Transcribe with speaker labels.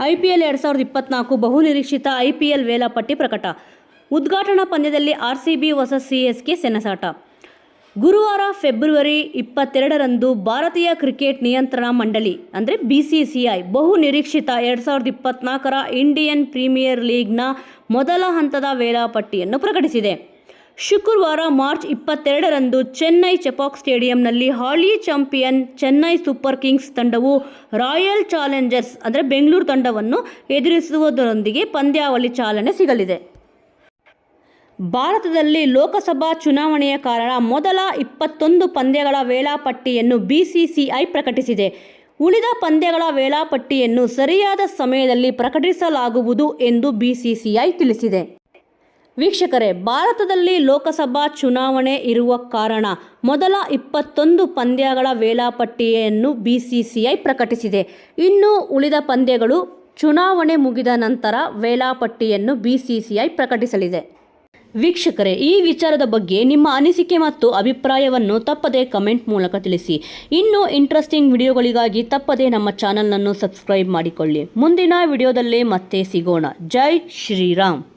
Speaker 1: IPL ಎರಡು ಸಾವಿರದ ಇಪ್ಪತ್ನಾಲ್ಕು ಬಹುನಿರೀಕ್ಷಿತ ಐಪಿಎಲ್ ವೇಳಾಪಟ್ಟಿ ಪ್ರಕಟ. ಉದ್ಘಾಟನಾ ಪಂದ್ಯದಲ್ಲಿ ಆರ್ಸಿಬಿ ಹೊಸ ಸಿಎಸ್ಕೆ ಸೆಣಸಾಟ. ಗುರುವಾರ ಫೆಬ್ರವರಿ ಇಪ್ಪತ್ತೆರಡರಂದು ಭಾರತೀಯ ಕ್ರಿಕೆಟ್ ನಿಯಂತ್ರಣ ಮಂಡಳಿ, ಅಂದರೆ ಬಿಸಿಸಿಐ ಬಹು ನಿರೀಕ್ಷಿತ ಎರಡು ಸಾವಿರದ ಇಪ್ಪತ್ನಾಲ್ಕರ ಇಂಡಿಯನ್ ಪ್ರೀಮಿಯರ್ ಲೀಗ್ನ ಮೊದಲ ಹಂತದ ವೇಳಾಪಟ್ಟಿಯನ್ನು ಪ್ರಕಟಿಸಿದೆ. ಶುಕ್ರವಾರ ಮಾರ್ಚ್ ಇಪ್ಪತ್ತೆರಡರಂದು ಚೆನ್ನೈ ಚೆಪಾಕ್ ಸ್ಟೇಡಿಯಂನಲ್ಲಿ ಹಾಲಿ ಚಾಂಪಿಯನ್ ಚೆನ್ನೈ ಸೂಪರ್ ಕಿಂಗ್ಸ್ ತಂಡವು ರಾಯಲ್ ಚಾಲೆಂಜರ್ಸ್, ಅಂದರೆ ಬೆಂಗಳೂರು ತಂಡವನ್ನು ಎದುರಿಸುವುದರೊಂದಿಗೆ ಪಂದ್ಯಾವಳಿ ಚಾಲನೆ ಸಿಗಲಿದೆ. ಭಾರತದಲ್ಲಿ ಲೋಕಸಭಾ ಚುನಾವಣೆಯ ಕಾರಣ ಮೊದಲ ಇಪ್ಪತ್ತೊಂದು ಪಂದ್ಯಗಳ ವೇಳಾಪಟ್ಟಿಯನ್ನು ಬಿಸಿಸಿಐ ಪ್ರಕಟಿಸಿದೆ. ಉಳಿದ ಪಂದ್ಯಗಳ ವೇಳಾಪಟ್ಟಿಯನ್ನು ಸರಿಯಾದ ಸಮಯದಲ್ಲಿ ಪ್ರಕಟಿಸಲಾಗುವುದು ಎಂದು ಬಿಸಿಸಿಐ ತಿಳಿಸಿದೆ. ವೀಕ್ಷಕರೇ, ಭಾರತದಲ್ಲಿ ಲೋಕಸಭಾ ಚುನಾವಣೆ ಇರುವ ಕಾರಣ ಮೊದಲ ಇಪ್ಪತ್ತೊಂದು ಪಂದ್ಯಗಳ ವೇಳಾಪಟ್ಟಿಯನ್ನು ಬಿಸಿಸಿಐ ಪ್ರಕಟಿಸಿದೆ. ಇನ್ನು ಉಳಿದ ಪಂದ್ಯಗಳು ಚುನಾವಣೆ ಮುಗಿದ ನಂತರ ವೇಳಾಪಟ್ಟಿಯನ್ನು ಬಿಸಿಸಿಐ ಪ್ರಕಟಿಸಲಿದೆ. ವೀಕ್ಷಕರೇ, ಈ ವಿಚಾರದ ಬಗ್ಗೆ ನಿಮ್ಮ ಅನಿಸಿಕೆ ಮತ್ತು ಅಭಿಪ್ರಾಯವನ್ನು ತಪ್ಪದೇ ಕಮೆಂಟ್ ಮೂಲಕ ತಿಳಿಸಿ. ಇನ್ನು ಇಂಟ್ರೆಸ್ಟಿಂಗ್ ವಿಡಿಯೋಗಳಿಗಾಗಿ ತಪ್ಪದೇ ನಮ್ಮ ಚಾನಲನ್ನು ಸಬ್ಸ್ಕ್ರೈಬ್ ಮಾಡಿಕೊಳ್ಳಿ. ಮುಂದಿನ ವಿಡಿಯೋದಲ್ಲಿ ಮತ್ತೆ ಸಿಗೋಣ. ಜೈ ಶ್ರೀರಾಮ್.